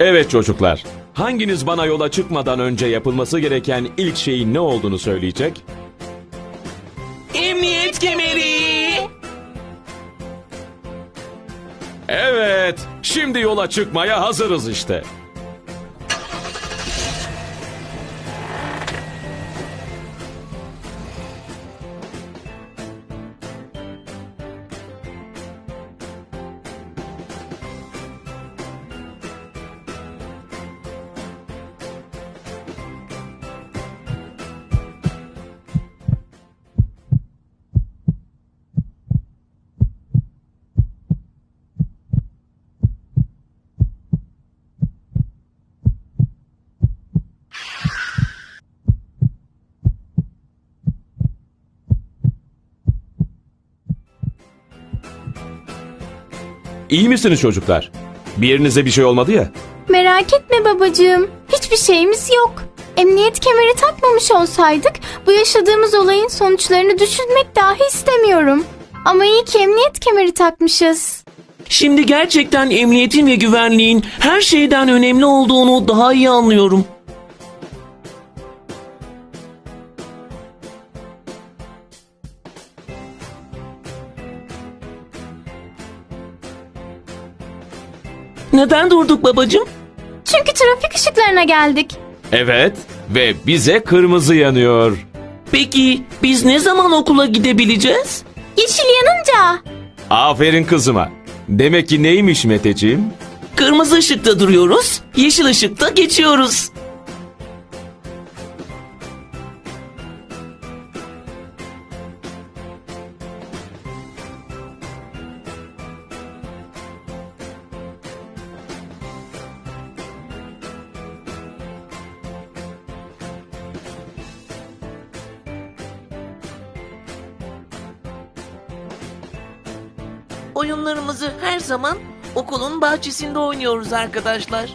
Evet çocuklar. Hanginiz bana yola çıkmadan önce yapılması gereken ilk şeyin ne olduğunu söyleyecek? Emniyet kemeri. Evet, şimdi yola çıkmaya hazırız işte. İyi misiniz çocuklar? Bir yerinize bir şey olmadı ya? Merak etme babacığım. Hiçbir şeyimiz yok. Emniyet kemeri takmamış olsaydık bu yaşadığımız olayın sonuçlarını düşünmek dahi istemiyorum. Ama iyi ki emniyet kemeri takmışız. Şimdi gerçekten emniyetin ve güvenliğin her şeyden önemli olduğunu daha iyi anlıyorum. Neden durduk babacığım? Çünkü trafik ışıklarına geldik. Evet ve bize kırmızı yanıyor. Peki biz ne zaman okula gidebileceğiz? Yeşil yanınca. Aferin kızıma. Demek ki neymiş Meteciğim? Kırmızı ışıkta duruyoruz, yeşil ışıkta geçiyoruz. Oyunlarımızı her zaman okulun bahçesinde oynuyoruz arkadaşlar.